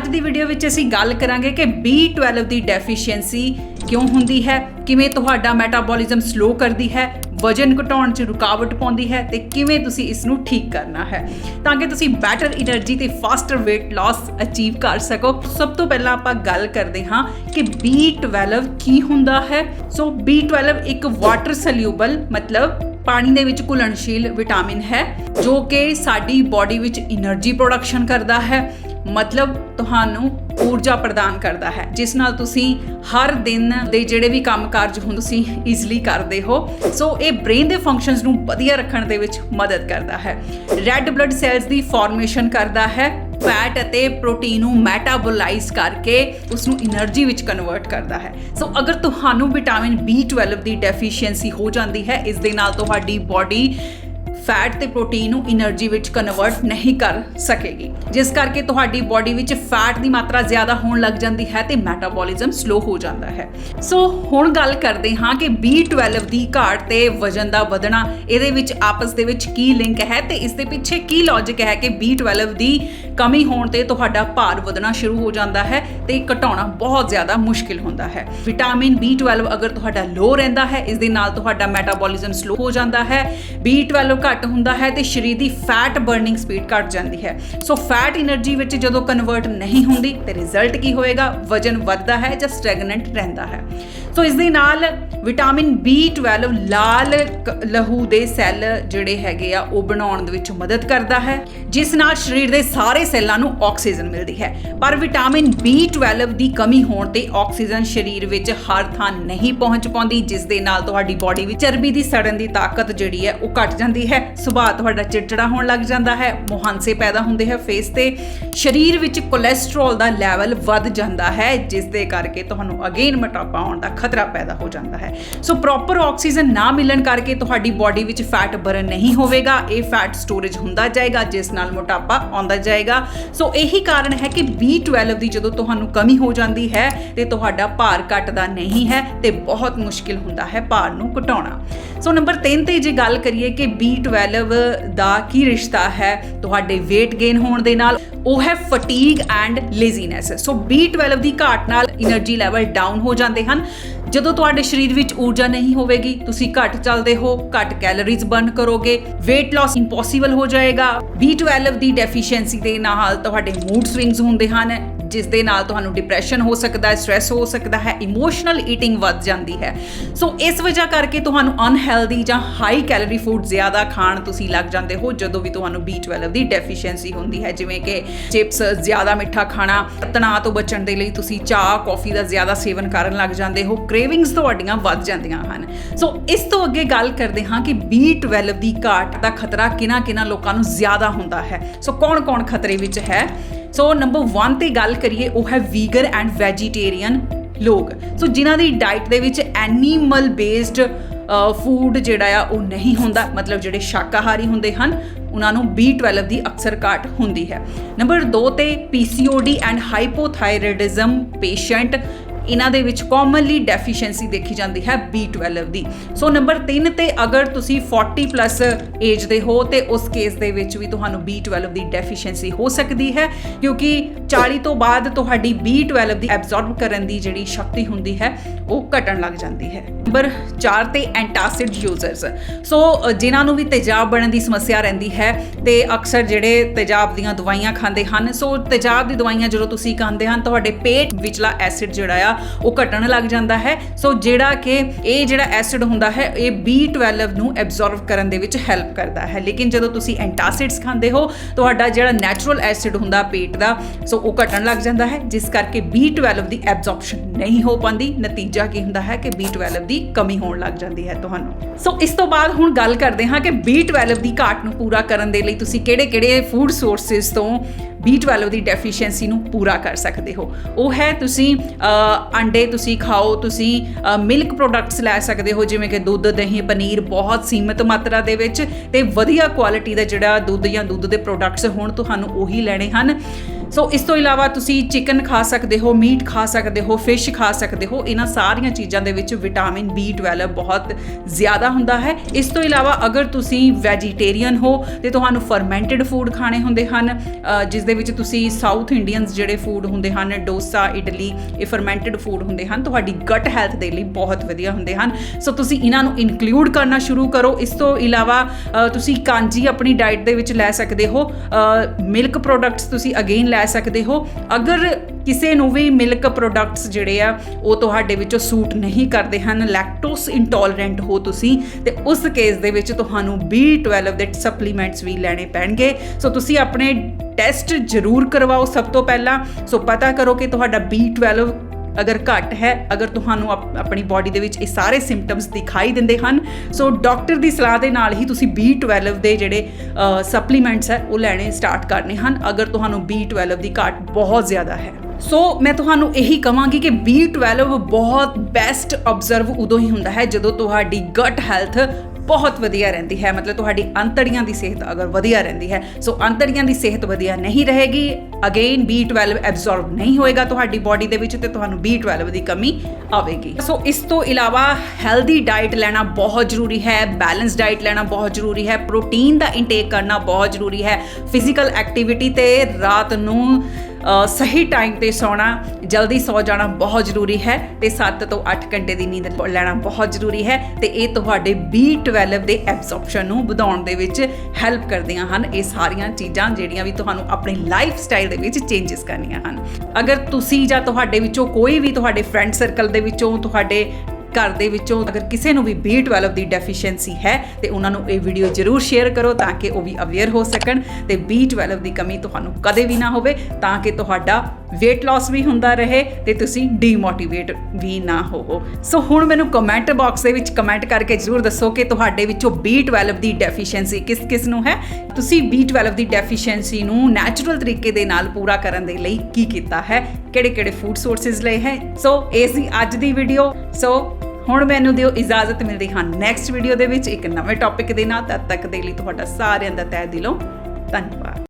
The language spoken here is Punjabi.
ਅੱਜ ਦੀ ਵੀਡੀਓ ਵਿੱਚ ਅਸੀਂ ਗੱਲ ਕਰਾਂਗੇ ਕਿ B12 ਦੀ ਡੈਫੀਸ਼ੀਐਂਸੀ ਕਿਉਂ ਹੁੰਦੀ ਹੈ, ਕਿਵੇਂ ਤੁਹਾਡਾ ਮੈਟਾਬੋਲਿਜ਼ਮ ਸਲੋ ਕਰਦੀ ਹੈ, ਵਜਨ ਘਟਾਉਣ 'ਚ ਰੁਕਾਵਟ ਪਾਉਂਦੀ ਹੈ ਤੇ ਕਿਵੇਂ ਤੁਸੀਂ ਇਸ ਨੂੰ ਠੀਕ ਕਰਨਾ ਹੈ। ਤਾਂ ਕਿ ਤੁਸੀਂ ਬੈਟਰ એનર્ਜੀ ਤੇ ਫਾਸਟਰ weight loss ਅਚੀਵ ਕਰ ਸਕੋ। ਸਭ ਤੋਂ ਪਹਿਲਾਂ ਆਪਾਂ ਗੱਲ ਕਰਦੇ ਹਾਂ ਕਿ B12 ਕੀ ਹੁੰਦਾ ਹੈ। ਸੋ B12 ਇੱਕ ਵਾਟਰ ਸੋਲਿਊਬਲ ਮਤਲਬ ਪਾਣੀ ਦੇ ਵਿੱਚ ਘੁਲਣਸ਼ੀਲ ਵਿਟਾਮਿਨ ਹੈ, ਜੋ ਕਿ ਸਾਡੀ ਬਾਡੀ ਵਿੱਚ એનર્ਜੀ ਪ੍ਰੋਡਕਸ਼ਨ ਕਰਦਾ ਹੈ। ਮਤਲਬ ਤੁਹਾਨੂੰ ਊਰਜਾ ਪ੍ਰਦਾਨ ਕਰਦਾ ਹੈ, ਜਿਸ ਨਾਲ ਤੁਸੀਂ ਹਰ ਦਿਨ ਦੇ ਜਿਹੜੇ ਵੀ ਕੰਮ ਕਾਰਜ ਹੁੰਦੇ ਤੁਸੀਂ ਈਜ਼ੀਲੀ ਕਰਦੇ ਹੋ, ਸੋ ਇਹ ਬ੍ਰੇਨ ਦੇ ਫੰਕਸ਼ਨਸ ਨੂੰ ਵਧੀਆ ਰੱਖਣ ਦੇ ਵਿੱਚ ਮਦਦ ਕਰਦਾ ਹੈ। ਰੈੱਡ ਬਲੱਡ ਸੈਲਸ ਦੀ ਫਾਰਮੇਸ਼ਨ ਕਰਦਾ ਹੈ ਫੈਟ ਅਤੇ ਪ੍ਰੋਟੀਨ ਨੂੰ ਮੈਟਾਬੋਲਾਈਜ਼ ਕਰਕੇ ਉਸ ਨੂੰ એનર્ਜੀ ਵਿੱਚ ਕਨਵਰਟ ਕਰਦਾ ਹੈ। ਸੋ ਅਗਰ ਤੁਹਾਨੂੰ ਵਿਟਾਮਿਨ B12 ਦੀ ਡੈਫੀਸ਼ੀਐਂਸੀ ਹੋ ਜਾਂਦੀ ਹੈ, ਇਸ ਦੇ ਨਾਲ ਤੁਹਾਡੀ ਬਾਡੀ ਫੈਟ ਤੇ ਪ੍ਰੋਟੀਨ ਨੂੰ એનર્ਜੀ ਵਿੱਚ ਕਨਵਰਟ ਨਹੀਂ ਕਰ ਸਕੇਗੀ। ਜਿਸ ਕਰਕੇ ਤੁਹਾਡੀ ਬਾਡੀ ਵਿੱਚ ਫੈਟ ਦੀ ਮਾਤਰਾ ਜ਼ਿਆਦਾ ਹੋਣ ਲੱਗ ਜਾਂਦੀ ਹੈ ਤੇ ਮੈਟਾਬੋਲਿਜ਼ਮ ਸਲੋ ਹੋ ਜਾਂਦਾ ਹੈ। ਸੋ ਹੁਣ ਗੱਲ ਕਰਦੇ ਹਾਂ ਕਿ B12 ਦੀ ਘਾਟ ਤੇ ਵਜਨ ਦਾ ਵਧਣਾ, ਇਹਦੇ ਵਿੱਚ ਆਪਸ ਦੇ ਵਿੱਚ ਕੀ ਲਿੰਕ ਹੈ ਤੇ ਇਸ ਦੇ ਪਿੱਛੇ ਕੀ ਲੌਜੀਕ ਹੈ ਕਿ B12 ਦੀ ਕਮੀ ਹੋਣ ਤੇ ਤੁਹਾਡਾ ਭਾਰ ਵਧਣਾ ਸ਼ੁਰੂ ਹੋ ਜਾਂਦਾ ਹੈ ਤੇ ਘਟਾਉਣਾ ਬਹੁਤ ਜ਼ਿਆਦਾ ਮੁਸ਼ਕਿਲ ਹੁੰਦਾ ਹੈ। ਵਿਟਾਮਿਨ B12 ਅਗਰ ਤੁਹਾਡਾ ਲੋ ਰਹਿੰਦਾ ਹੈ, ਇਸ ਦੇ ਨਾਲ ਤੁਹਾਡਾ ਮੈਟਾਬੋਲਿਜ਼ਮ ਸਲੋ ਹੋ ਜਾਂਦਾ ਹੈ। B12 ਘੱਟ ਹੁੰਦਾ ਹੈ ਤੇ ਸਰੀਰ ਦੀ ਫੈਟ ਬਰਨਿੰਗ ਸਪੀਡ ਘਟ ਜਾਂਦੀ ਹੈ। ਸੋ ਫੈਟ એનર્ਜੀ ਵਿੱਚ ਜਦੋਂ ਕਨਵਰਟ ਨਹੀਂ ਹੁੰਦੀ, ਤੇ ਰਿਜ਼ਲਟ ਕੀ ਹੋਏਗਾ? ਵਜਨ ਵੱਧਦਾ ਹੈ ਜਾਂ ਸਟੈਗਨੈਂਟ ਰਹਿੰਦਾ ਹੈ। ਸੋ ਇਸ ਦੇ ਨਾਲ ਵਿਟਾਮਿਨ B12 ਲਾਲ ਲਹੂ ਦੇ ਸੈੱਲ ਜਿਹੜੇ ਹੈਗੇ ਆ, ਉਹ ਬਣਾਉਣ ਦੇ ਵਿੱਚ ਮਦਦ ਕਰਦਾ ਹੈ, ਜਿਸ ਨਾਲ ਸਰੀਰ ਦੇ ਸਾਰੇ ਸੈੱਲਾਂ ਨੂੰ ਆਕਸੀਜਨ ਮਿਲਦੀ ਹੈ। ਪਰ ਵਿਟਾਮਿਨ B12 ਦੀ ਕਮੀ ਹੋਣ ਤੇ ਆਕਸੀਜਨ ਸਰੀਰ ਵਿੱਚ ਹਰ ਥਾਂ ਨਹੀਂ ਪਹੁੰਚ ਪਾਉਂਦੀ, ਜਿਸ ਦੇ ਨਾਲ ਤੁਹਾਡੀ ਬਾਡੀ ਵਿੱਚ ਚਰਬੀ ਦੀ ਸੜਨ ਦੀ ਤਾਕਤ ਜਿਹੜੀ ਹੈ, ਉਹ ਘਟ ਜਾਂਦੀ ਹੈ। ਸੁਭਾਅ ਤੁਹਾਡਾ ਚਿੜਚਿੜਾ ਹੋਣ ਲੱਗ ਜਾਂਦਾ ਹੈ, ਮੁਹਾਂਸੇ ਪੈਦਾ ਹੁੰਦੇ ਹੈ ਫੇਸ ਤੇ, ਸਰੀਰ ਵਿੱਚ ਕੋਲੇਸਟ੍ਰੋਲ ਦਾ ਲੈਵਲ ਵੱਧ ਜਾਂਦਾ ਹੈ, ਜਿਸ ਦੇ ਕਰਕੇ ਤੁਹਾਨੂੰ ਅਗੇਨ ਮੋਟਾਪਾ ਆਉਣ ਦਾ ਖਤਰਾ ਪੈਦਾ ਹੋ ਜਾਂਦਾ ਹੈ। ਸੋ ਪ੍ਰੋਪਰ ਆਕਸੀਜਨ ਨਾ ਮਿਲਣ ਕਰਕੇ ਤੁਹਾਡੀ ਬਾਡੀ ਵਿੱਚ ਫੈਟ ਬਰਨ ਨਹੀਂ ਹੋਵੇਗਾ, ਇਹ ਫੈਟ ਸਟੋਰੇਜ ਹੁੰਦਾ ਜਾਏਗਾ, ਜਿਸ ਨਾਲ ਮੋਟਾਪਾ ਆਉਂਦਾ ਜਾਏਗਾ। ਸੋ ਇਹੀ ਕਾਰਨ ਹੈ ਕਿ B12 ਦੀ ਜਦੋਂ ਤੁਹਾਨੂੰ ਕਮੀ ਹੋ ਜਾਂਦੀ ਹੈ, ਤੇ ਤੁਹਾਡਾ ਭਾਰ ਘਟਦਾ ਨਹੀਂ ਹੈ, ਤੇ ਬਹੁਤ ਮੁਸ਼ਕਿਲ ਹੁੰਦਾ ਹੈ ਭਾਰ ਨੂੰ ਘਟਾਉਣਾ। ਸੋ ਨੰਬਰ 3 ਤੇ ਜੇ ਗੱਲ ਕਰੀਏ ਕਿ B12 B12 ਦਾ ਕੀ ਰਿਸ਼ਤਾ ਹੈ? ਤੁਹਾਡੇ weight gain ਹੋਣ ਦੇ ਨਾਲ ਉਹ ਹੈ fatigue and laziness so B12 ਦੀ ਘਾਟ ਨਾਲ એનર્ਜੀ ਲੈਵਲ ਡਾਊਨ ਹੋ ਜਾਂਦੇ ਹਨ। ਜਦੋਂ ਤੁਹਾਡੇ ਸਰੀਰ ਵਿੱਚ ਊਰਜਾ ਨਹੀਂ ਹੋਵੇਗੀ, ਤੁਸੀਂ ਘੱਟ ਚੱਲਦੇ ਹੋ, ਘੱਟ ਕੈਲੋਰੀਜ਼ ਬਰਨ ਕਰੋਗੇ, weight loss ਇੰਪੋਸੀਬਲ ਹੋ ਜਾਏਗਾ। B12 ਦੀ ਡੈਫੀਸ਼ੀਐਂਸੀ ਦੇ ਨਾਲ ਤੁਹਾਡੇ ਮੂਡ ਸਵਿੰਗਸ ਹੁੰਦੇ ਹਨ। ਜਿਸ ਦੇ ਨਾਲ ਤੁਹਾਨੂੰ ਡਿਪਰੈਸ਼ਨ ਹੋ ਸਕਦਾ ਹੈ ਸਟ्रेस ਹੋ ਸਕਦਾ ਹੈ ਇਮੋਸ਼ਨਲ ਈਟਿੰਗ ਵੱਧ ਜਾਂਦੀ ਹੈ। ਸੋ ਇਸ ਵਜ੍ਹਾ ਕਰਕੇ ਤੁਹਾਨੂੰ ਅਨਹੈਲਦੀ ਜਾਂ ਹਾਈ ਕੈਲੋਰੀ ਫੂਡ ਜ਼ਿਆਦਾ ਖਾਣ ਤੁਸੀਂ ਲੱਗ ਜਾਂਦੇ ਹੋ, ਜਦੋਂ ਵੀ ਤੁਹਾਨੂੰ B12 ਦੀ ਡੈਫੀਸ਼ੀਐਂਸੀ ਹੁੰਦੀ ਹੈ। ਜਿਵੇਂ ਕਿ ਚਿਪਸ ਜ਼ਿਆਦਾ ਮਿੱਠਾ ਖਾਣਾ, ਤਣਾਅ ਤੋਂ ਬਚਣ ਦੇ ਲਈ ਤੁਸੀਂ ਚਾਹ ਕੌਫੀ ਦਾ ਜ਼ਿਆਦਾ ਸੇਵਨ ਕਰਨ ਲੱਗ ਜਾਂਦੇ ਹੋ ਕ੍ਰੇਵਿੰਗਸ ਤੁਹਾਡੀਆਂ ਵੱਧ ਜਾਂਦੀਆਂ ਹਨ। ਸੋ ਇਸ ਤੋਂ ਅੱਗੇ ਗੱਲ ਕਰਦੇ ਹਾਂ ਕਿ B12 ਦੀ ਘਾਟ ਦਾ ਖਤਰਾ ਕਿਨਾਂ ਕਿਨਾਂ ਲੋਕਾਂ ਨੂੰ ਜ਼ਿਆਦਾ ਹੁੰਦਾ ਹੈ। ਸੋ ਕੌਣ-ਕੌਣ ਖਤਰੇ ਵਿੱਚ ਹੈ? ਸੋ ਨੰਬਰ 1 ਤੇ ਗੱਲ ਕਰੀਏ, ਉਹ ਹੈ ਵੀਗਨ ਐਂਡ ਵੈਜੀਟੇਰੀਅਨ ਲੋਕ। ਸੋ ਜਿਨ੍ਹਾਂ ਦੀ ਡਾਈਟ ਦੇ ਵਿੱਚ ਐਨੀਮਲ ਬੇਸਡ ਫੂਡ ਜਿਹੜਾ ਆ, ਉਹ ਨਹੀਂ ਹੁੰਦਾ, ਮਤਲਬ ਜਿਹੜੇ ਸ਼ਾਕਾਹਾਰੀ ਹੁੰਦੇ ਹਨ, ਉਹਨਾਂ ਨੂੰ B12 ਦੀ ਅਕਸਰ ਘਾਟ ਹੁੰਦੀ ਹੈ। ਨੰਬਰ 2 ਤੇ PCOD ਐਂਡ ਹਾਈਪੋਥਾਇਰੋਇਡਿਜ਼ਮ ਪੇਸ਼ੈਂਟ ਇਹਨਾਂ ਦੇ ਵਿੱਚ ਕਾਮਨਲੀ ਡੈਫੀਸ਼ੀਐਂਸੀ ਦੇਖੀ ਜਾਂਦੀ ਹੈ B12 ਦੀ। ਸੋ ਨੰਬਰ 3 ਤੇ ਅਗਰ ਤੁਸੀਂ 40 ਪਲੱਸ ਏਜ ਦੇ ਹੋ ਤੇ ਉਸ ਕੇਸ ਦੇ ਵਿੱਚ ਵੀ ਤੁਹਾਨੂੰ B12 ਦੀ ਡੈਫੀਸ਼ੀਐਂਸੀ ਹੋ ਸਕਦੀ ਹੈ, ਕਿਉਂਕਿ 40 ਤੋਂ ਬਾਅਦ ਤੁਹਾਡੀ B12 ਦੀ ਐਬਜ਼ੌਰਬ ਕਰਨ ਦੀ ਜਿਹੜੀ ਸ਼ਕਤੀ ਹੁੰਦੀ ਹੈ ਉਹ ਘਟਣ ਲੱਗ ਜਾਂਦੀ ਹੈ। ਨੰਬਰ 4 ਤੇ ਐਂਟਾਸਿਡ ਯੂਜ਼ਰਸ ਸੋ ਅ, ਜਿਨ੍ਹਾਂ ਨੂੰ ਵੀ ਤੇਜ਼ਾਬ ਬਣਨ ਦੀ ਸਮੱਸਿਆ ਰਹਿੰਦੀ ਹੈ ਤੇ ਅਕਸਰ ਜਿਹੜੇ ਤੇਜ਼ਾਬ ਦੀਆਂ ਦਵਾਈਆਂ ਖਾਂਦੇ ਹਨ ਸੋ ਤੇਜ਼ਾਬ ਦੀ ਦਵਾਈਆਂ ਜਦੋਂ ਤੁਸੀਂ ਖਾਂਦੇ ਹਨ ਤੁਹਾਡੇ ਪੇਟ ਵਿਚਲਾ ਐਸਿਡ ਜਿਹੜਾ ਆ ਉਹ ਘਟਣ ਲੱਗ ਜਾਂਦਾ ਹੈ। ਸੋ ਜਿਹੜਾ ਕਿ ਇਹ ਜਿਹੜਾ ਐਸਿਡ ਹੁੰਦਾ ਹੈ ਇਹ B12 ਨੂੰ ਐਬਜ਼ੌਰਬ ਕਰਨ ਦੇ ਵਿੱਚ ਹੈਲਪ ਕਰਦਾ ਹੈ। ਲੇਕਿਨ ਜਦੋਂ ਤੁਸੀਂ ਐਂਟਾਸਿਡਸ ਖਾਂਦੇ ਹੋ ਤੁਹਾਡਾ ਜਿਹੜਾ ਨੈਚੁਰਲ ਐਸਿਡ ਹੁੰਦਾ ਪੇਟ ਦਾ ਸੋ ਉਹ ਘਟਣ ਲੱਗ ਜਾਂਦਾ ਹੈ, ਜਿਸ ਕਰਕੇ B12 ਦੀ ਐਬਜ਼ੌਰਪਸ਼ਨ ਨਹੀਂ ਹੋ ਪਾਉਂਦੀ। ਨਤੀਜਾ ਕੀ ਹੁੰਦਾ ਹੈ ਕਿ B12 ਦੀ ਕਮੀ ਹੋਣ ਲੱਗ ਜਾਂਦੀ ਹੈ ਤੁਹਾਨੂੰ। ਸੋ ਇਸ ਤੋਂ ਬਾਅਦ ਹੁਣ ਗੱਲ ਕਰਦੇ ਹਾਂ ਕਿ B12 ਦੀ ਘਾਟ ਨੂੰ ਪੂਰਾ ਕਰਨ ਦੇ ਲਈ ਤੁਸੀਂ ਕਿਹੜੇ-ਕਿਹੜੇ ਫੂਡ ਸੋਰਸਸ ਤੋਂ B12 ਦੀ ਡੈਫੀਸ਼ੀਐਂਸੀ ਨੂੰ ਪੂਰਾ ਕਰ ਸਕਦੇ ਹੋ। ਉਹ ਹੈ ਤੁਸੀਂ ਅ, ਅੰਡੇ ਤੁਸੀਂ ਖਾਓ ਤੁਸੀਂ ਮਿਲਕ ਪ੍ਰੋਡਕਟਸ ਲੈ ਸਕਦੇ ਹੋ ਜਿਵੇਂ ਕਿ ਦੁੱਧ ਦਹੀਂ ਪਨੀਰ ਬਹੁਤ ਸੀਮਿਤ ਮਾਤਰਾ ਦੇ ਵਿੱਚ ਤੇ ਵਧੀਆ ਕੁਆਲਿਟੀ ਦਾ ਜਿਹੜਾ ਦੁੱਧ ਜਾਂ ਦੁੱਧ ਦੇ ਪ੍ਰੋਡਕਟਸ ਹੋਣ ਤੁਹਾਨੂੰ ਉਹੀ ਲੈਣੇ ਹਨ। ਸੋ ਇਸ ਤੋਂ ਇਲਾਵਾ ਤੁਸੀਂ ਚਿਕਨ ਖਾ ਸਕਦੇ ਹੋ ਮੀਟ ਖਾ ਸਕਦੇ ਹੋ ਫਿਸ਼ ਖਾ ਸਕਦੇ ਹੋ ਇਹਨਾਂ ਸਾਰੀਆਂ ਚੀਜ਼ਾਂ ਦੇ ਵਿੱਚ ਵਿਟਾਮਿਨ B12 ਬਹੁਤ ਜ਼ਿਆਦਾ ਹੁੰਦਾ ਹੈ। ਇਸ ਤੋਂ ਇਲਾਵਾ ਅਗਰ ਤੁਸੀਂ ਵੈਜੀਟੇਰੀਅਨ ਹੋ ਤੇ ਤੁਹਾਨੂੰ ਫਰਮੈਂਟਡ ਫੂਡ ਖਾਣੇ ਹੁੰਦੇ ਹਨ ਜਿਸ ਦੇ ਵਿੱਚ ਤੁਸੀਂ ਸਾਊਥ ਇੰਡੀਅਨਸ ਜਿਹੜੇ ਫੂਡ ਹੁੰਦੇ ਹਨ, ਡੋਸਾ, ਇਡਲੀ, ਇਹ ਫਰਮੈਂਟਡ ਫੂਡ ਹੁੰਦੇ ਹਨ, ਤੁਹਾਡੀ ਗਟ ਹੈਲਥ ਦੇ ਲਈ ਬਹੁਤ ਵਧੀਆ ਹੁੰਦੇ ਹਨ। ਸੋ ਤੁਸੀਂ ਇਹਨਾਂ ਨੂੰ ਇਨਕਲੂਡ ਕਰਨਾ ਸ਼ੁਰੂ ਕਰੋ। ਇਸ ਤੋਂ ਇਲਾਵਾ ਤੁਸੀਂ ਕਾਂਜੀ ਆਪਣੀ ਡਾਈਟ ਦੇ ਵਿੱਚ ਲੈ ਸਕਦੇ ਹੋ। ਮਿਲਕ ਪ੍ਰੋਡਕਟਸ ਤੁਸੀਂ ਅਗੇਨ ਲੈ ਸਕਦੇ ਹੋ। ਅਗਰ ਕਿਸੇ ਨੂੰ ਵੀ ਮਿਲਕ ਪ੍ਰੋਡਕਟਸ ਜਿਹੜੇ ਆ, ਉਹ ਤੁਹਾਡੇ ਵਿੱਚੋਂ ਸੂਟ ਨਹੀਂ ਕਰਦੇ ਹਨ ਲੈਕਟੋਸ ਇੰਟੋਲਰੈਂਟ ਹੋ ਤੁਸੀਂ, ਤੇ ਉਸ ਕੇਸ ਦੇ ਵਿੱਚ ਤੁਹਾਨੂੰ B12 ਦੇ ਸਪਲੀਮੈਂਟਸ ਵੀ ਲੈਣੇ ਪੈਣਗੇ। ਸੋ ਤੁਸੀਂ ਆਪਣੇ ਟੈਸਟ ਜ਼ਰੂਰ ਕਰਵਾਓ ਸਭ ਤੋਂ ਪਹਿਲਾਂ। ਸੋ ਪਤਾ ਕਰੋ ਕਿ ਤੁਹਾਡਾ B12 ਅਗਰ ਘੱਟ ਹੈ, ਅਗਰ ਤੁਹਾਨੂੰ ਆਪਣੀ ਬਾਡੀ ਦੇ ਵਿੱਚ ਇਹ ਸਾਰੇ ਸਿੰਪਟਮਸ ਦਿਖਾਈ ਦਿੰਦੇ ਹਨ ਸੋ ਡਾਕਟਰ ਦੀ ਸਲਾਹ ਦੇ ਨਾਲ ਹੀ ਤੁਸੀਂ B12 ਦੇ ਜਿਹੜੇ ਸਪਲੀਮੈਂਟਸ ਹੈ, ਉਹ ਲੈਣੇ ਸਟਾਰਟ ਕਰਨੇ ਹਨ। ਅਗਰ ਤੁਹਾਨੂੰ B12 ਦੀ ਘਾਟ ਬਹੁਤ ਜ਼ਿਆਦਾ ਹੈ। ਸੋ ਮੈਂ ਤੁਹਾਨੂੰ ਇਹੀ ਕਹਾਂਗੀ ਕਿ B12 ਬਹੁਤ ਬੈਸਟ ਆਬਜ਼ਰਵ ਉਦੋਂ ਹੀ ਹੁੰਦਾ ਹੈ ਜਦੋਂ ਤੁਹਾਡੀ ਗਟ ਹੈਲਥ ਬਹੁਤ ਵਧੀਆ ਰਹਿੰਦੀ ਹੈ। ਮਤਲਬ ਤੁਹਾਡੀ ਅੰਤੜੀਆਂ ਦੀ ਸਿਹਤ ਅਗਰ ਵਧੀਆ ਰਹਿੰਦੀ ਹੈ ਸੋ ਅੰਤੜੀਆਂ ਦੀ ਸਿਹਤ ਵਧੀਆ ਨਹੀਂ ਰਹੇਗੀ। ਅਗੇਨ B12 ਐਬਜ਼ੌਰਬ ਨਹੀਂ ਹੋਏਗਾ ਤੁਹਾਡੀ ਬਾਡੀ ਦੇ ਵਿੱਚ ਤੇ ਤੁਹਾਨੂੰ B12 ਦੀ ਕਮੀ ਆਵੇਗੀ। ਸੋ ਇਸ ਤੋਂ ਇਲਾਵਾ ਹੈਲਦੀ ਡਾਈਟ ਲੈਣਾ ਬਹੁਤ ਜ਼ਰੂਰੀ ਹੈ ਬੈਲੈਂਸ ਡਾਈਟ ਲੈਣਾ ਬਹੁਤ ਜ਼ਰੂਰੀ ਹੈ ਪ੍ਰੋਟੀਨ ਦਾ ਇਨਟੇਕ ਕਰਨਾ ਬਹੁਤ ਜ਼ਰੂਰੀ ਹੈ। ਫਿਜ਼ੀਕਲ ਐਕਟੀਵਿਟੀ ਤੇ ਰਾਤ ਨੂੰ ਸਹੀ ਟਾਈਮ ਤੇ ਸੌਣਾ, ਜਲਦੀ ਸੌ ਜਾਣਾ ਬਹੁਤ ਜ਼ਰੂਰੀ ਹੈ ਤੇ 7 ਤੋਂ 8 ਘੰਟੇ ਦੀ ਨੀਂਦ ਲੈਣਾ ਬਹੁਤ ਜ਼ਰੂਰੀ ਹੈ ਤੇ ਇਹ ਤੁਹਾਡੇ B12 ਦੇ ਐਬਜ਼ੌਰਪਸ਼ਨ ਨੂੰ ਵਧਾਉਣ ਦੇ ਵਿੱਚ ਹੈਲਪ ਕਰਦੀਆਂ ਹਨ। ਇਹ ਸਾਰੀਆਂ ਚੀਜ਼ਾਂ ਜਿਹੜੀਆਂ ਵੀ ਤੁਹਾਨੂੰ ਆਪਣੀ ਲਾਈਫ ਸਟਾਈਲ ਦੇ ਵਿੱਚ ਚੇਂਜਸ ਕਰਨੀਆਂ ਹਨ। ਅਗਰ ਤੁਸੀਂ ਜਾਂ ਤੁਹਾਡੇ ਵਿੱਚੋਂ ਕੋਈ ਵੀ ਤੁਹਾਡੇ ਫਰੈਂਡ ਸਰਕਲ ਦੇ ਵਿੱਚੋਂ, ਤੁਹਾਡੇ ਘਰ ਦੇ ਵਿੱਚੋਂ ਅਗਰ ਕਿਸੇ ਨੂੰ ਵੀ B12 ਦੀ ਡੈਫੀਸ਼ੀਐਂਸੀ ਹੈ, ਤੇ ਉਹਨਾਂ ਨੂੰ ਇਹ ਵੀਡੀਓ ਜ਼ਰੂਰ ਸ਼ੇਅਰ ਕਰੋ ਤਾਂ ਕਿ ਉਹ ਵੀ ਅਵੇਅਰ ਹੋ ਸਕਣ ਤੇ B12 ਦੀ ਕਮੀ ਤੁਹਾਨੂੰ ਕਦੇ ਵੀ ਨਾ ਹੋਵੇ ਤਾਂ ਕਿ ਤੁਹਾਡਾ weight loss ਵੀ ਹੁੰਦਾ ਰਹੇ ਤੇ ਤੁਸੀਂ ਡੀਮੋਟੀਵੇਟ ਵੀ ਨਾ ਹੋਵੋ। ਸੋ ਹੁਣ ਮੈਨੂੰ ਕਮੈਂਟ ਬਾਕਸ ਦੇ ਵਿੱਚ ਕਮੈਂਟ ਕਰਕੇ ਜ਼ਰੂਰ ਦੱਸੋ ਕਿ ਤੁਹਾਡੇ ਵਿੱਚੋਂ B12 ਦੀ ਡੈਫੀਸ਼ੀਐਂਸੀ ਕਿਸ ਕਿਸ ਨੂੰ ਹੈ। ਤੁਸੀਂ B12 ਦੀ ਡੈਫੀਸ਼ੀਐਂਸੀ ਨੂੰ ਨੈਚੁਰਲ ਤਰੀਕੇ ਦੇ ਨਾਲ ਪੂਰਾ ਕਰਨ ਦੇ ਲਈ ਕੀ ਕੀਤਾ ਹੈ ਕਿਹੜੇ ਕਿਹੜੇ ਫੂਡ ਸੋਰਸਸ ਲਏ ਹੈ। ਸੋ ਇਹ ਸੀ ਅੱਜ ਦੀ ਵੀਡੀਓ ਸੋ ਹੁਣ ਮੈਨੂੰ ਦਿਓ ਇਜਾਜ਼ਤ ਮਿਲਦੀ ਹਾਂ ਨੈਕਸਟ ਵੀਡੀਓ ਦੇ ਵਿੱਚ ਇੱਕ ਨਵੇਂ ਟੌਪਿਕ ਦੇ ਨਾਲ, ਤਦ ਤੱਕ ਦੇ ਲਈ ਤੁਹਾਡਾ ਸਾਰਿਆਂ ਦਾ ਤਹਿ ਦਿਲੋਂ ਧੰਨਵਾਦ।